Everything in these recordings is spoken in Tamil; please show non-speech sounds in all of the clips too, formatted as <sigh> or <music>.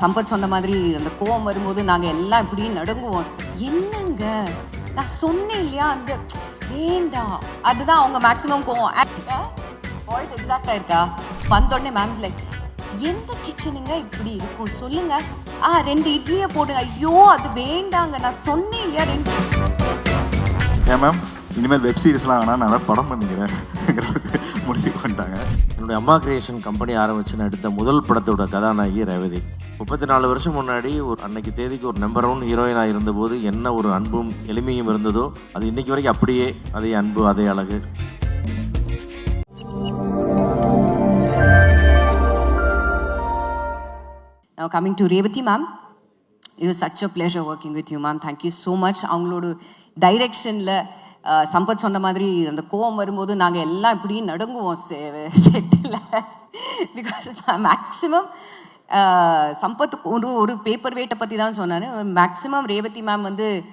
சம்பத் சொன்ன மாதிரி அந்த கோவம் வரும்போது நாங்கள் எல்லாம் இப்படி நடுங்குவோம். என்னங்க? நான் சொன்னேன் இல்லையா? அந்த வேண்டாம் அதுதான் அவங்க மேக்ஸிமம் கோவம். வாய்ஸ் எக்ஸாக்டாக இருக்கா வந்தோடனே மேம்ஸ் லைக் எந்த கிச்சனுங்க இப்படி இருக்கும்? சொல்லுங்க. ஆ ரெண்டு இட்லியை போடுங்க. ஐயோ அது வேண்டாங்க. நான் சொன்னேன் இல்லையா? ரெண்டு மேம் இனிமேல் வெப் சீரிஸ்லாம் வேணா நான் நல்லா படம் பண்ணிக்கிறேன். முடிவு பண்ணிட்டாங்க என்னுடைய அம்மா கிரியேஷன் கம்பெனி ஆரம்பிச்சு நான் எடுத்த முதல் படத்தோட கதாநாயகி ரேவதி முப்பத்தி நாலு வருஷம் முன்னாடி ஒரு அன்னைக்கு தேதிக்கு ஒரு நம்பர் ஒன் ஹீரோயினாக இருந்தபோது என்ன ஒரு அன்பும் எளிமையும் இருந்ததோ அது இன்னைக்கு வரைக்கும் அப்படியே அதே அன்பு அதே அழகு Now coming to Revati ma'am, it was such a pleasure working with you ma'am. Thank you so much. அவங்களோட டைரெக்ஷனில் சம்பத் சொன்ன மாதிரி அந்த கோவம் வரும்போது நாங்கள் எல்லாம் இப்படியும் நடுங்குவோம் செட்டில். பிகாஸ் மேக்ஸிமம் சம்பத் ஒரு ஒரு பேப்பர் வேட்டை பற்றி தான் சொன்னார். மேக்ஸிமம் ரேவதி மேம் வந்து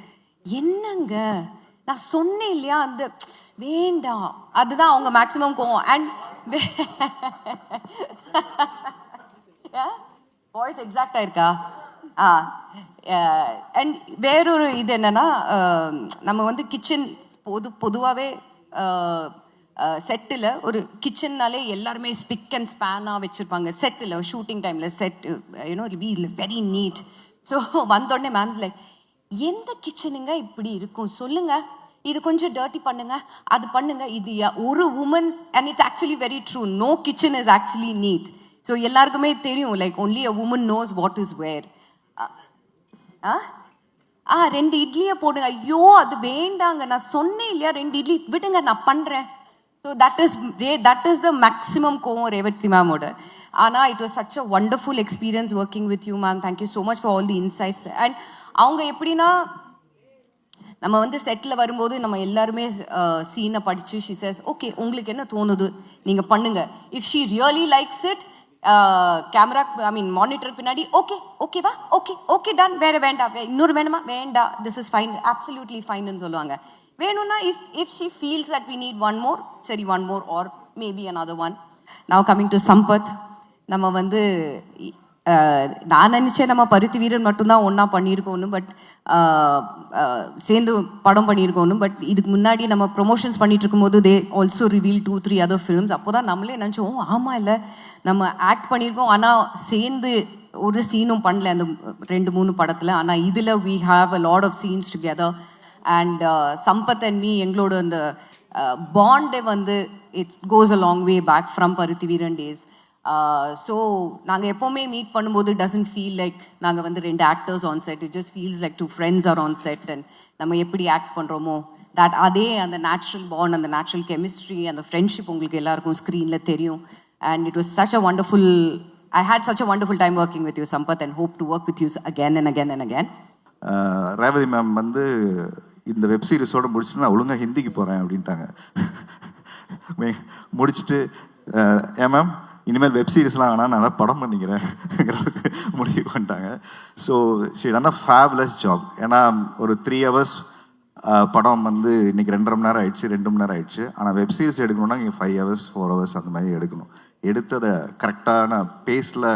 என்னங்க? நான் சொன்னேன் இல்லையா? அந்த வேண்டாம். அதுதான் அவங்க மேக்ஸிமம் கோவம். அண்ட் வாய்ஸ் எக்ஸாக்டாக இருக்கா? ஆ. அண்ட் வேறொரு இது என்னன்னா நம்ம வந்து கிச்சன் பொது பொதுவாகவே செட்டில் ஒரு கிச்சன்னாலே எல்லாருமே ஸ்பிக் அண்ட் ஸ்பேனாக வச்சுருப்பாங்க. செட்டில் ஷூட்டிங் டைமில் set you know be very neat so வந்தோடனே மேம்ஸ் லைக் எந்த கிச்சனுங்க இப்படி இருக்கும்? சொல்லுங்க. இது கொஞ்சம் டர்ட்டி பண்ணுங்க. அது பண்ணுங்க. இது யா- ஒரு woman and it's actually very true no kitchen is actually neat so எல்லாருக்குமே தெரியும் like only a woman knows what is where ஆ? ஆ ரெண்டு இட்லியை போடுங்க. ஐயோ அது வேண்டாங்க. நான் சொன்னேன் இல்லையா? ரெண்டு இட்லி. விடுங்க நான் பண்ணுறேன் ஸோ தட் இஸ் ரே தட் இஸ் த மேக்ஸிமம் கோவம் ரேவதி மேமோட. ஆனால் it was such a wonderful experience working with you ma'am thank you so much for all the insights and அவங்க எப்படின்னா நம்ம வந்து செட்டில் வரும்போது நம்ம எல்லாருமே சீனை படித்து ஷி சஸ் ஓகே உங்களுக்கு என்ன தோணுது? நீங்கள் பண்ணுங்கள் if she really likes it camera I mean monitor பின்னாடி ஓகே ஓகேவா ஓகே ஓகே டன் வேற வேண்டாம் வே- இன்னொரு வேணுமா? வேண்டா. திஸ் இஸ் ஃபைன் அப்சல்யூட்லி ஃபைன்னு சொல்லுவாங்க. வேணும்னா if if she feels that we need one more சரி one more or maybe other one now coming to Sampath நம்ம வந்து இ- நான் நினச்சேன் நம்ம பருத்தி வீரன் மட்டும்தான் ஒன்றா பண்ணியிருக்கோன்னு பட் சேர்ந்து படம் பண்ணியிருக்கோன்னு பட் இதுக்கு முன்னாடி நம்ம ப்ரொமோஷன்ஸ் பண்ணிட்டு இருக்கும்போது they also reveal two three other films அப்போ தான் நம்மளே நினச்சோம் ஆமாம் இல்லை நம்ம ஆக்ட் பண்ணியிருக்கோம் ஆனால் சேர்ந்து ஒரு சீனும் பண்ணல அந்த ரெண்டு மூணு படத்தில். ஆனால் இதில் we have a lot of scenes together and Sampath and me எங்களோட அந்த பாண்டே வந்து it's goes a long way back from Paruthi Veeran days so நாங்கள் எப்போவுமே மீட் பண்ணும்போது டசன்ட் ஃபீல் லைக் நாங்கள் வந்து ரெண்டு actors on set it just feels like two friends are on set and நம்ம எப்படி ஆக்ட் பண்ணுறோமோ தட் அதே அந்த நேச்சுரல் பாண்ட் அந்த நேச்சுரல் கெமிஸ்ட்ரி அந்த ஃப்ரெண்ட்ஷிப் உங்களுக்கு எல்லாருக்கும் ஸ்க்ரீனில் தெரியும். And it was such a wonderful I hate such a wonderful time working with you Sampath and hope to work with us again and again and again Revathi ma'am வந்து இந்த வெப் சீரிஸோட முடிச்சுட்டு நான் ஒழுங்காக ஹிந்திக்கு போகிறேன் அப்படின்ட்டாங்க. <laughs> முடிச்சுட்டு uh, ஏன் மேம் இனிமேல் வெப் சீரிஸ்லாம் வேணாம் நான் நல்லா படம் பண்ணிக்கிறேன். முடிவு பண்ணிட்டாங்க. So she done a job ஏன்னா ஒரு த்ரீ ஹவர்ஸ் படம் வந்து இன்னைக்கு ரெண்டரை மணி நேரம் ஆயிடுச்சு ரெண்டு மணி நேரம் ஆயிடுச்சு. ஆனால் வெப் சீரிஸ் எடுக்கணும்னா இங்கே ஃபைவ் ஹவர்ஸ் ஃபோர் ஹவர்ஸ் அந்த மாதிரி எடுக்கணும். எடுத்ததை கரெக்டான பேஸில்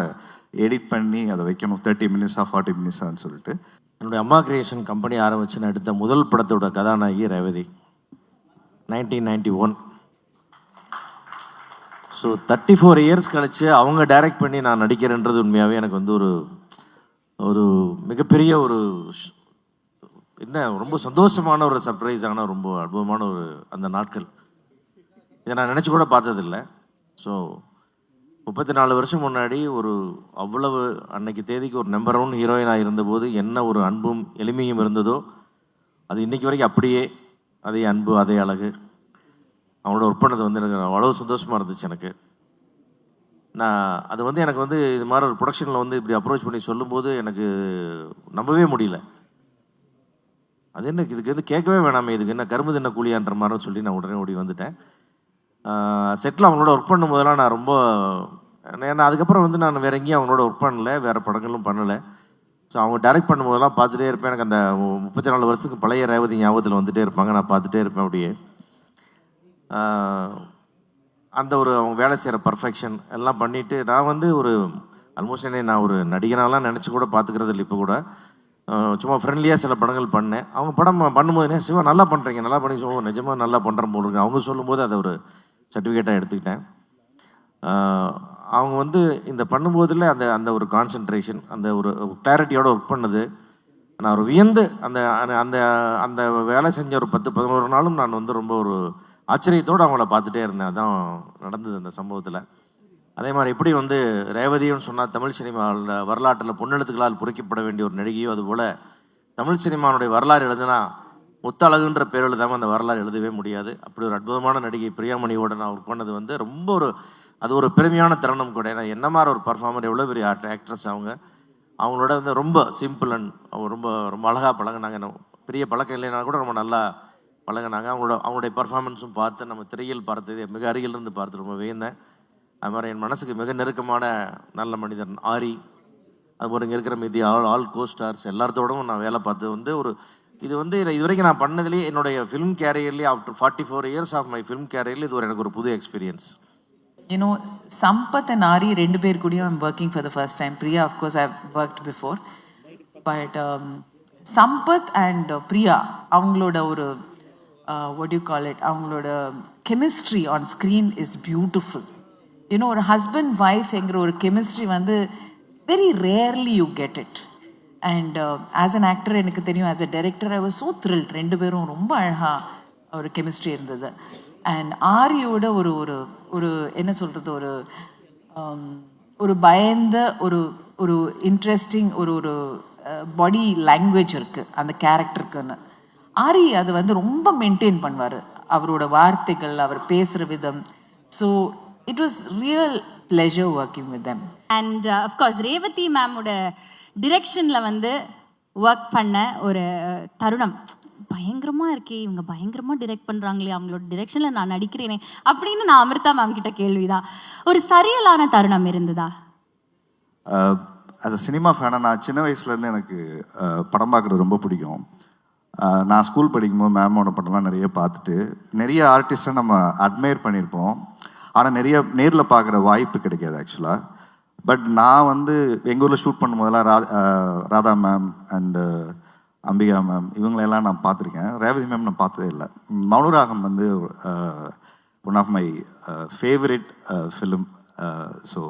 எடிட் பண்ணி அதை வைக்கணும். தேர்ட்டி மினிட்ஸாக ஃபார்ட்டி மினிட்ஸான்னு சொல்லிட்டு. என்னுடைய அம்மா கிரியேஷன் கம்பெனி ஆரம்பிச்சுன்னு எடுத்த முதல் படத்தோட கதாநாயகி Revathi. Nineteen ninety one so thirty four years கழிச்சு அவங்க டைரக்ட் பண்ணி நான் நடிக்கிறேன்றது உண்மையாகவே எனக்கு வந்து ஒரு ஒரு மிகப்பெரிய ஒரு என்ன ரொம்ப சந்தோஷமான ஒரு சர்ப்ரைஸான ரொம்ப அற்புதமான ஒரு அந்த நாட்கள். இதை நான் நினச்சி கூட பார்த்ததில்ல. ஸோ முப்பத்தி நாலு வருஷம் முன்னாடி ஒரு அவ்வளவு அன்னைக்கு தேதிக்கு ஒரு நம்பர் ஒன் ஹீரோயினாக இருந்தபோது என்ன ஒரு அன்பும் எளிமையும் இருந்ததோ அது இன்னைக்கு வரைக்கும் அப்படியே அதே அன்பு அதே அழகு. அவங்களோட ஒர்க் பண்ணது வந்து எனக்கு அவ்வளோ சந்தோஷமாக இருந்துச்சு எனக்கு. நான் அது வந்து எனக்கு வந்து இது மாதிரி ஒரு ப்ரொடக்ஷனில் வந்து இப்படி அப்ரோச் பண்ணி சொல்லும்போது எனக்கு நம்பவே முடியல. அது என்ன இதுக்கு வந்து கேட்கவே வேணாமே இதுக்கு என்ன கரும்பு தின்ன கூலியான்ற மாதிரி சொல்லி நான் உடனே ஓடி வந்துட்டேன். செட்டில் அவங்களோட ஒர்க் பண்ணும் போதெல்லாம் நான் ரொம்ப ஏன்னா அதுக்கப்புறம் வந்து நான் வேற எங்கேயும் அவங்களோட ஒர்க் பண்ணல வேறு படங்களும் பண்ணலை. ஸோ அவங்க டைரக்ட் பண்ணும்போதெல்லாம் பார்த்துட்டே இருப்பேன். எனக்கு அந்த முப்பத்தி நாலு வருஷத்துக்கு பழைய ரேவதி ஞாபகத்தில் வந்துட்டே இருப்பாங்க. நான் பார்த்துட்டே இருப்பேன் அப்படியே. அந்த ஒரு அவங்க வேலை செய்கிற பர்ஃபெக்ஷன் எல்லாம் பண்ணிவிட்டு நான் வந்து ஒரு ஆல்மோஸ்ட் என்னை நான் ஒரு நடிகனாலாம் நினச்சி கூட பார்த்துக்கிறது இல்லை இப்போ கூட. சும்மா ஃப்ரெண்ட்லியாக சில படங்கள் பண்ணேன். அவங்க படம் பண்ணும்போது என்ன சிவா நல்லா பண்ணுறீங்க நல்லா பண்ணி ஓ நிஜமாக நல்லா பண்ணுறேன் போல் அவங்க சொல்லும்போது அதை ஒரு சர்டிஃபிகேட்டாக எடுத்துக்கிட்டேன். அவங்க வந்து இந்த பண்ணும்போதில் அந்த அந்த ஒரு கான்சென்ட்ரேஷன் அந்த ஒரு கிளாரிட்டியோட ஒர்க் பண்ணது. நான் ஒரு வியந்து அந்த அந்த- அந்த அந்த வேலை செஞ்ச ஒரு பத்து பதினோரு நாளும் நான் வந்து ரொம்ப ஒரு ஆச்சரியத்தோடு அவங்கள பார்த்துட்டே இருந்தேன். அதான் நடந்தது அந்த சம்பவத்தில். அதே மாதிரி எப்படி வந்து ரேவதின்னு சொன்னால் தமிழ் சினிமாவில் வரலாற்றில் பொன்னெழுத்துக்களால் பொறிக்கப்பட வேண்டிய ஒரு நடிகையோ அதுபோல் தமிழ் சினிமாவுடைய வரலாறு எழுதுனா முத்தழகுன்ற பேர் எழுதாமல் அந்த வரலாறு எழுதவே முடியாது. அப்படி ஒரு அற்புதமான நடிகை பிரியாமணியோட நான் ஒர்க் பண்ணது வந்து ரொம்ப ஒரு அது ஒரு பெருமையான தருணம் கூட. ஏன்னா என்ன மாதிரி ஒரு பர்ஃபார்மர் எவ்வளோ பெரிய ஆக்ட்ரஸ் அவங்க. அவங்களோட வந்து ரொம்ப சிம்பிள் அண்ட் அவங்க ரொம்ப ரொம்ப அழகாக பழகுனாங்க. பெரிய பழக்கம் இல்லைனா கூட ரொம்ப நல்லா வழங்கினாங்க. அவங்களோட அவங்களுடைய பர்ஃபார்மன்ஸும் பார்த்து நம்ம திரையில் பார்த்தது மிக அருகிலிருந்து பார்த்து ரொம்ப வியந்தேன் அது மாதிரி என் மனசுக்கு மிக நெருக்கமான நல்ல மனிதன் ஆரி. அதுபோல் இங்கே இருக்கிற மீதி ஆல் ஆல் கோ ஸ்டார்ஸ் எல்லாத்தோடவும் நான் வேலை பார்த்து வந்து ஒரு இது வந்து இதை இதுவரைக்கும் நான் பண்ணதுலேயே என்னுடைய film கேரியர்லேயே after forty four years of my film கேரியர்லேயே இது ஒரு எனக்கு ஒரு புது experience you know Sampath and Aari ரெண்டு பேர் கூடயும் I'm working for the first time Priya of course I work before but Sampath and Priya அவங்களோட ஒரு uh, what do you call it? அவங்களோட chemistry on screen is beautiful you know ஒரு ஹஸ்பண்ட் wife என்கிற ஒரு கெமிஸ்ட்ரி வந்து very rarely you get it and as an actor எனக்கு தெரியும் as a director I was so thrilled ரெண்டு பேரும் ரொம்ப அழகாக ஒரு கெமிஸ்ட்ரி இருந்தது. அண்ட் ஆரியோட ஒரு ஒரு ஒரு என்ன சொல்கிறது ஒரு um, ஒரு பயந்த ஒரு ஒரு இன்ட்ரெஸ்டிங் ஒரு ஒரு பாடி லாங்குவேஜ் இருக்குது அந்த கேரக்டருக்குன்னு ஆரி அது வந்து ரொம்ப மெயின்டைன் பண்ணுவார். அவரோட வார்த்தைகள் அவர் பேசுகிற விதம். So it was real pleasure working with them. And of course uh, Revathi மேமோட டிரெக்ஷனில் வந்து ஒர்க் பண்ண ஒரு தருணம். பயங்கரமா இருக்கே இவங்க பயங்கரமா டிரெக்ட் பண்றாங்களே அவங்களோட டிரெக்ஷன்ல நான் நடிக்கிறேனே அப்படின்னு நான் அமிர்தா மேம் கிட்ட கேள்விதான். ஒரு சரியலான தருணம் இருந்ததா? ஆஸ் அ சினிமா ஃபேனாக நான் சின்ன வயசுலேருந்து எனக்கு அஹ், படம் பார்க்குறது ரொம்ப பிடிக்கும். நான் ஸ்கூல் படிக்கும்போது மேமோட படம்லாம் நிறைய பார்த்துட்டு நிறைய ஆர்டிஸ்ட்டை நம்ம அட்மையர் பண்ணியிருப்போம். ஆனால் நிறைய நேரில் பார்க்குற வாய்ப்பு கிடைக்காது ஆக்சுவலாக பட் நான் வந்து எங்கள் ஊரில் ஷூட் பண்ணும்போதெல்லாம் ரா Radha ma'am and Ambika ma'am இவங்களெல்லாம் நான் பார்த்துருக்கேன். ரேவதி மேம் நான் பார்த்ததே இல்லை. மௌனராகம் வந்து one of my favourite film so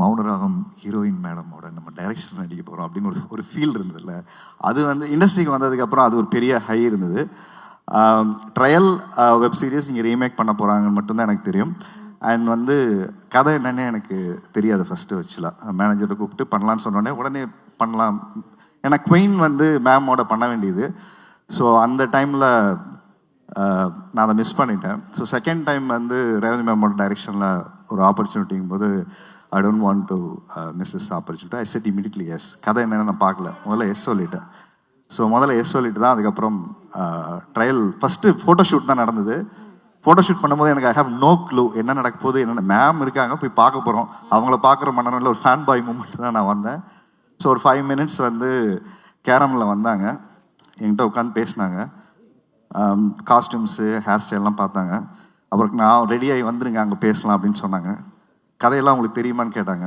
Mouna Ragam heroine மேடமோட நம்ம டைரக்ஷன் நடிக்க போகிறோம் அப்படின்னு ஒரு ஒரு ஃபீல் இருந்ததில்ல. அது வந்து இண்டஸ்ட்ரிக்கு வந்ததுக்கப்புறம் அது ஒரு பெரிய ஹை இருந்தது. ட்ரையல் வெப் சீரிஸ் நீங்கள் ரீமேக் பண்ண போகிறாங்கன்னு மட்டும்தான் எனக்கு தெரியும். அண்ட் வந்து கதை என்னன்னே எனக்கு தெரியாது ஃபஸ்ட்டு வச்சுலாம் மேனேஜரை கூப்பிட்டு பண்ணலான்னு சொன்னோடனே உடனே பண்ணலாம். ஏன்னா குயின் வந்து மேமோட பண்ண வேண்டியது. ஸோ அந்த டைமில் நான் அதை மிஸ் பண்ணிட்டேன். ஸோ செகண்ட் டைம் வந்து ரேவதி மேமோட டைரெக்ஷனில் ஒரு ஆப்பர்ச்சுனிட்டிங்கும் போது I don't want to miss this opportunity I said immediately yes கதை என்னென்னு நான் பார்க்கல. முதல்ல எஸ் சொல்லிட்டேன். ஸோ முதல்ல எஸ் சொல்லிட்டு தான் அதுக்கப்புறம் ட்ரையல் ஃபஸ்ட்டு ஃபோட்டோஷூட் தான் நடந்தது. ஃபோட்டோஷூட் பண்ணும்போது எனக்கு ஐ ஹவ் நோ க்ளூ என்ன நடக்க போகுது என்னென்ன. மேம் இருக்காங்க போய் பார்க்க போகிறோம் அவங்கள பார்க்குற மனநிலையில் ஒரு ஃபேன் பாய் மூமெண்ட் தான் நான் வந்தேன். ஸோ ஒரு ஃபைவ் மினிட்ஸ் வந்து கேரமில் வந்தாங்க. என்கிட்ட உட்காந்து பேசினாங்க. காஸ்டியூம்ஸு um, ஹேர் ஸ்டைல்லாம் பார்த்தாங்க. அப்புறம் நான் ரெடியாகி வந்துருங்க அங்கே பேசலாம் அப்படின்னு சொன்னாங்க. கதையெல்லாம் உங்களுக்கு தெரியுமான்னு கேட்டாங்க.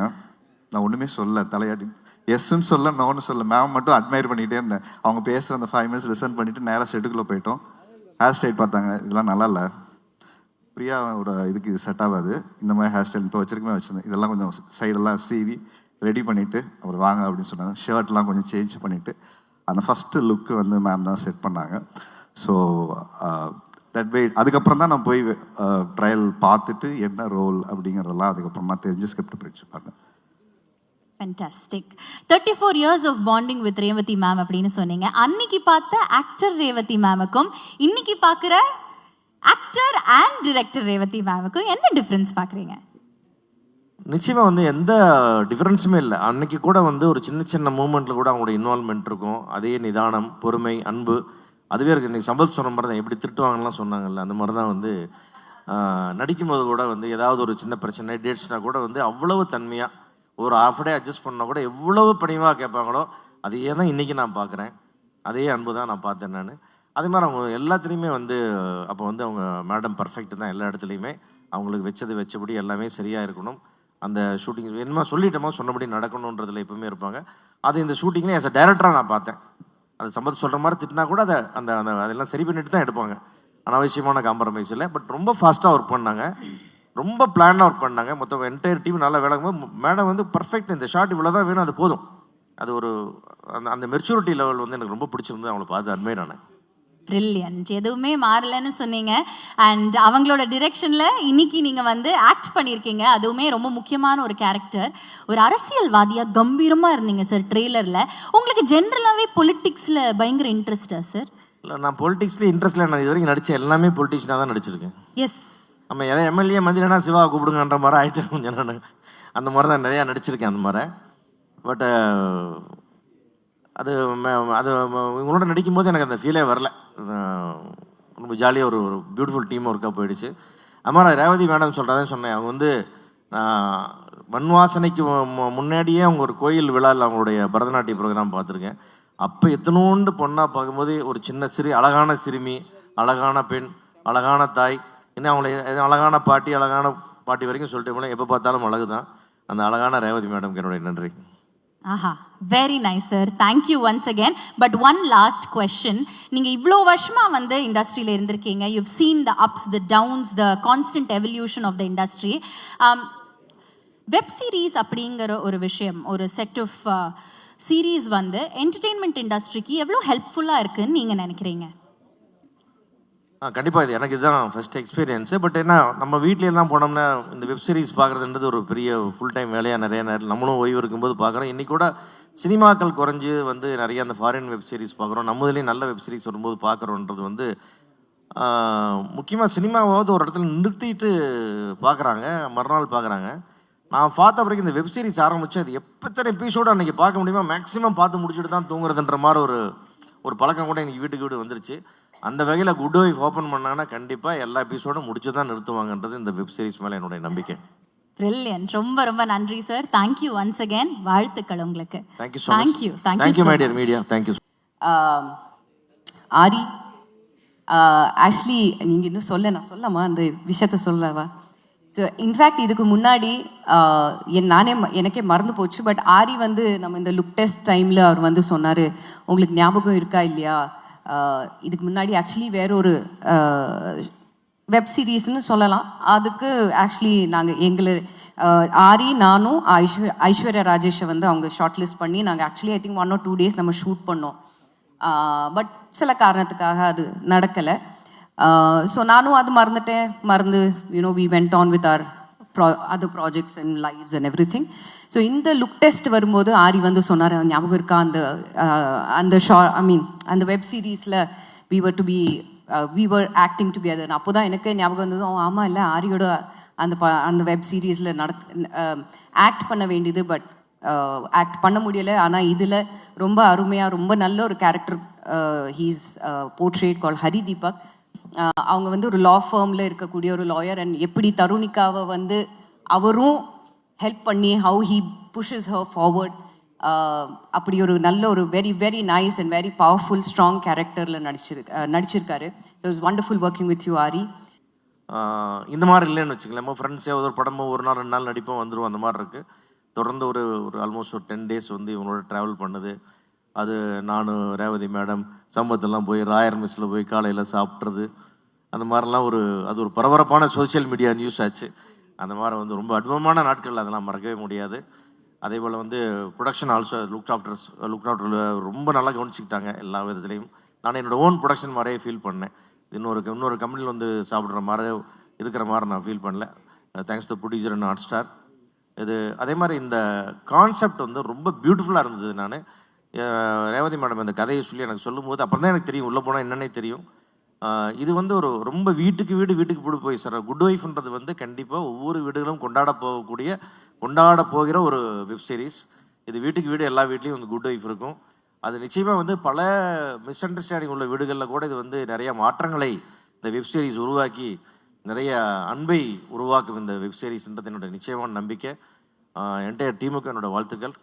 நான் ஒன்றுமே சொல்ல தலையாட்டி. எஸ்ன்னு சொல்ல நோன்னு சொல்ல மேம் மட்டும் அட்மையர் பண்ணிகிட்டே இருந்தேன். அவங்க பேசுகிற அந்த ஃபைவ் மினிட்ஸ் லிசன் பண்ணிவிட்டு நேராக செட்டுக்குள்ளே போயிட்டோம். ஹேர் ஸ்டைல் பார்த்தாங்க இதெல்லாம் நல்லா இல்லை. பிரியாவோட இதுக்கு இது செட் ஆகாது. இந்த மாதிரி ஹேர் ஸ்டைல் இப்போ வச்சிருக்கமே வச்சிருந்தேன். இதெல்லாம் கொஞ்சம் சைடெல்லாம் சீவி ரெடி பண்ணிவிட்டு அப்புறம் வாங்க அப்படின்னு சொன்னாங்க. ஷர்ட்லாம் கொஞ்சம் சேஞ்ச் பண்ணிவிட்டு அந்த ஃபஸ்ட்டு லுக்கு வந்து மேம் தான் செட் பண்ணாங்க. ஸோ தட் வே அதுக்கப்புறம் தான் நான் போய் ட்ரையல் பார்த்துட்டு என்ன ரோல் அப்படிங்கிறதெல்லாம் அதுக்கப்புறமா தெரிஞ்சு ஸ்கிரிப்ட் பிரிச்சு பார்த்தேன். Fantastic thirty four years of bonding with Revathi ma'am அப்படின்னு சொன்னீங்க. அன்னைக்கு பார்த்த ஆக்டர் ரேவதி மேமுக்கும் இன்னைக்கு பார்க்குற ஆக்டர் அண்ட் டிரெக்டர் ரேவதி மேமுக்கும் என்ன டிஃப்ரென்ஸ் பார்க்குறீங்க? நிச்சயமாக வந்து எந்த டிஃப்ரென்ஸுமே இல்லை. அன்னைக்கு கூட வந்து ஒரு சின்ன சின்ன மூமெண்ட்டில் கூட அவங்களோட இன்வால்மெண்ட் இருக்கும். அதே நிதானம் பொறுமை அன்பு அதுவே இருக்குது இன்றைக்கி சம்பத் சொன்ன மாதிரி தான் எப்படி திட்டுவாங்கலாம் சொன்னாங்கல்ல. அந்த மாதிரி தான் வந்து நடிக்கும்போது கூட வந்து ஏதாவது ஒரு சின்ன பிரச்சனை டேட்ஸ்னா கூட வந்து அவ்வளவு தன்மையாக ஒரு ஆஃப் டே அட்ஜஸ்ட் பண்ணால் கூட எவ்வளவு பணிவாக கேட்பாங்களோ அதையே தான் இன்றைக்கி நான் பார்க்குறேன். அதே அன்பு தான் நான் பார்த்தேன் நான். அதே மாதிரி அவங்க எல்லாத்துலேயுமே வந்து அப்போ வந்து அவங்க மேடம் பர்ஃபெக்ட் தான் எல்லா இடத்துலையுமே. அவங்களுக்கு வச்சது வச்சபடி எல்லாமே சரியாக இருக்கணும். அந்த ஷூட்டிங் என்னமா சொல்லிட்டோமோ சொன்னபடி நடக்கணுன்றதுல எப்பவுமே இருப்பாங்க. அது இந்த ஷூட்டிங்ல எஸ் அ டேரக்டராக நான் பார்த்தேன். அது சம்பத் சொல்கிற மாதிரி திட்டினா கூட அதை அந்த அந்த அதெல்லாம் சரி பண்ணிட்டு தான் எடுப்பாங்க. அனாவசியமான காம்ப்ரமைஸ் இல்லை. பட் ரொம்ப ஃபாஸ்ட்டாக ஒர்க் பண்ணாங்க. ரொம்ப பிளானாக ஒர்க் பண்ணாங்க. மொத்தம் என்டையர் டீம் நல்லா வேலை மேடம் வந்து பர்ஃபெக்ட் இந்த ஷார்ட் இவ்வளோ தான் வேணும் அது போதும். அது ஒரு அந்த அந்த மெச்சூரிட்டி லெவல் வந்து எனக்கு ரொம்ப பிடிச்சிருந்து அவங்களை பார்த்து அட்மைர் ஆனேன். பிரில்லியன்ட் எதுவுமே மாறலன்னு சொன்னீங்க. அண்ட் அவங்களோட டிரெக்ஷன்ல இன்னைக்கு நீங்க வந்து ஆக்ட் பண்ணியிருக்கீங்க. அதுவுமே ரொம்ப முக்கியமான ஒரு கேரக்டர் ஒரு அரசியல்வாதியா கம்பீரமா இருந்தீங்க சார் ட்ரெய்லர்ல உங்களுக்கு ஜென்ரலாவே பொலிட்டிக்ஸ்ல பயங்கர இன்ட்ரெஸ்டா சார் இல்லை நான் பொலிட்டிக்ஸ்லேயே இன்ட்ரெஸ்ட்ல நான் இது வரைக்கும் நடித்த எல்லாமே பொலிட்டிஷியனாக தான் நடிச்சிருக்கேன். எஸ் நம்ம எதை எம்எல்ஏ மந்திரனா சிவா கூப்பிடுங்கன்ற மாதிரி ஆயிட்டு கொஞ்சம் நான். அந்த மாதிரி தான் நிறையா நடிச்சிருக்கேன் அந்த மாதிரி. பட் அது அது இவங்களோட நடிக்கும்போது எனக்கு அந்த ஃபீலே வரல. ரொம்ப ஜாலியாக ஒரு ஒரு பியூட்டிஃபுல் டீம் ஒர்க்காக போயிடுச்சு. அம்மா நான் ரேவதி மேடம் சொல்கிறதே சொன்னேன். அவங்க வந்து நான் மண் வாசனைக்கு மு- முன்னாடியே அவங்க ஒரு கோயில் விழாவில் அவங்களுடைய பரதநாட்டிய ப்ரோக்ராம் பார்த்துருக்கேன். அப்போ எத்தனோண்டு பொண்ணாக பார்க்கும்போது ஒரு சின்ன சிறு அழகான சிறுமி அழகான பெண் அழகான தாய் இன்னும் அவங்கள அழகான பாட்டி அழகான பாட்டி வரைக்கும் சொல்லிட்டு போனால் எப்போ பார்த்தாலும் அழகு தான் அந்த அழகான ரேவதி மேடம்க்கு என்னுடைய நன்றி. ஆஹா very nice sir thank you once again but one last question நீங்கள் இவ்வளோ வருஷமாக வந்து இண்டஸ்ட்ரியில இருந்திருக்கீங்க. You seen the ups the downs the constant evolution of the industry web series அப்படிங்கிற ஒரு விஷயம் ஒரு செட் ஆஃப் சீரீஸ் வந்து என்டர்டெயின்மெண்ட் இண்டஸ்ட்ரிக்கு எவ்வளோ ஹெல்ப்ஃபுல்லாக இருக்குன்னு நீங்கள் நினைக்கிறீங்க? கண்டிப்பாக இது எனக்கு இதுதான் ஃபர்ஸ்ட் எக்ஸ்பீரியன்ஸு பட் என்ன நம்ம வீட்ல போனோம்னா இந்த வெப் சீரிஸ் பார்க்குறதுன்றது ஒரு பெரிய ஃபுல் டைம் வேலையாக நிறைய நேரம் நம்மளும் ஓய்வு இருக்கும்போது பார்க்குறோம். இன்றைக்கி கூட சினிமாக்கள் குறைஞ்சு வந்து நிறைய அந்த ஃபாரின் வெப் சீரிஸ் பார்க்குறோம். நம்ம இதுலேயும் நல்ல வெப் சீரிஸ் வரும்போது பார்க்குறோன்றது வந்து முக்கியமாக சினிமாவாவது ஒரு இடத்துல நிறுத்திட்டு பார்க்குறாங்க. மறுநாள் பார்க்குறாங்க. நான் பார்த்த பிறகு இந்த வெப் சீரிஸ் ஆரம்பிச்சு அது எத்தனை எபிசோடு அன்றைக்கி பார்க்க முடியுமா மேக்ஸிமம் பார்த்து முடிச்சுட்டு தான் தூங்குறதுன்ற மாதிரி ஒரு ஒரு பழக்கம் கூட எனக்கு வீட்டுக்கு வீடு வந்துருச்சு. அந்த வகையில் குட் ஒய்ஃப் ஓப்பன் பண்ணாங்கன்னா கண்டிப்பாக எல்லா எபிசோடும் முடிச்சு தான் நிறுத்துவாங்கன்றது இந்த வெப் சீரிஸ் மேலே என்னுடைய நம்பிக்கை. பிரில்லியன்ட் ரொம்ப ரொம்ப நன்றி சார் தேங்க்யூ ஒன்ஸ் அகேன் வாழ்த்துக்கள் உங்களுக்கு. Thank you thank you thank you my dear media thank you Aari actually நீங்கள் இன்னும் சொல்ல நான் சொல்லமா அந்த விஷயத்த சொல்லவா? ஸோ இன்ஃபேக்ட் இதுக்கு முன்னாடி ஆஹ், என் நானே எனக்கே மறந்து போச்சு. பட் ஆரி வந்து நம்ம இந்த லுக் டெஸ்ட் டைமில் அவர் வந்து சொன்னார். உங்களுக்கு ஞாபகம் இருக்கா இல்லையா? இதுக்கு முன்னாடி ஆக்சுவலி வேற ஒரு வெப் சீரிஸ்னு சொல்லலாம். அதுக்கு ஆக்சுவலி நாங்கள் எங்களை ஆரி நானும் ஐஸ்வர் ஐஸ்வர்யா ராஜேஷை வந்து அவங்க ஷார்ட் லிஸ்ட் பண்ணி நாங்கள் actually I think one or two days நம்ம ஷூட் பண்ணோம். பட் சில காரணத்துக்காக அது நடக்கலை. ஸோ நானும் அது மறந்துட்டேன். மறந்து you know we went on with our ப்ரா அது projects and lives and every thing so இந்த லுக் டெஸ்ட் வரும்போது ஆரி வந்து சொன்னார் ஞாபகம் இருக்கா? அந்த அந்த ஷா ஐ மீன் அந்த வெப் சீரீஸில் we were to be we were acting together அப்போ தான் எனக்கு ஞாபகம் வந்தது அவன் ஆமா இல்லை ஆரியோட அந்த ப அந்த வெப் சீரீஸில் நடக் ஆக்ட் பண்ண வேண்டியது பட் ஆக்ட் பண்ண முடியலை. ஆனால் இதில் ரொம்ப அருமையாக ரொம்ப நல்ல ஒரு character he's portrayed call Hari Deepak அவங்க வந்து ஒரு லா ஃபார்மில் இருக்கக்கூடிய ஒரு லாயர் அண்ட் எப்படி தருணிக்காவை வந்து அவரும் ஹெல்ப் பண்ணி how he pushes her forward அப்படி ஒரு நல்ல ஒரு very very nice and very powerful strong கேரக்டரில் நடிச்சிருக்கு நடிச்சிருக்காரு. So it's wonderful working with you Aari இந்த மாதிரி இல்லைன்னு வச்சுக்கலாம் நம்ம ஃப்ரெண்ட்ஸே ஒரு படமோ ஒரு நாள் ரெண்டு நாள் நடிப்போம் வந்துடும் அந்த மாதிரி இருக்குது தொடர்ந்து ஒரு ஒரு ஆல்மோஸ்ட் ஒரு டென் டேஸ் வந்து இவங்களோட ட்ராவல் பண்ணுது. அது நானும் ரேவதி மேடம் சம்பவத்தெல்லாம் போய் ராயர் மிஸ்ஸில் போய் காலையில் சாப்பிட்றது அந்த மாதிரிலாம் ஒரு அது ஒரு பரபரப்பான சோஷியல் மீடியா நியூஸ் ஆச்சு. அந்த மாதிரி வந்து ரொம்ப அற்புதமான நாட்கள் அதெல்லாம் மறக்கவே முடியாது. அதே போல் வந்து production also look afters look after ரொம்ப நல்லா கவனிச்சிக்கிட்டாங்க எல்லா விதத்துலையும். நான் என்னோடய ஓன் ப்ரொடக்ஷன் மாதிரியே ஃபீல் பண்ணேன். இன்னொரு இன்னொரு கம்பெனியில் வந்து சாப்பிட்ற மாதிரி இருக்கிற மாதிரி நான் ஃபீல் பண்ணல. Thanks to producer and Hotstar இது அதே மாதிரி இந்த கான்செப்ட் வந்து ரொம்ப பியூட்டிஃபுல்லாக இருந்தது நான். ரேவதி மேடம் இந்த கதையை சொல்லி எனக்கு சொல்லும்போது அப்புறம் தான் எனக்கு தெரியும். உள்ளே போனால் என்னென்னே தெரியும். இது வந்து ஒரு ரொம்ப வீட்டுக்கு வீடு வீட்டுக்கு வீடு போய் சார் குட் ஒய்ஃப்ன்றது வந்து கண்டிப்பாக ஒவ்வொரு வீடுகளும் கொண்டாட போகக்கூடிய கொண்டாட போகிற ஒரு வெப் சீரிஸ் இது வீட்டுக்கு வீடு எல்லா வீட்லேயும் வந்து குட் ஒய்ஃப் இருக்கும். அது நிச்சயமாக வந்து பல மிஸ் அண்டர்ஸ்டாண்டிங் உள்ள வீடுகளில் கூட இது வந்து நிறைய மாற்றங்களை இந்த வெப் சீரிஸ் உருவாக்கி நிறைய அன்பை உருவாக்கும் இந்த வெப் சீரிஸ்ன்றது என்னோட நிச்சயமான நம்பிக்கை. என்டையர் டீமுக்கு என்னோட வாழ்த்துக்கள்.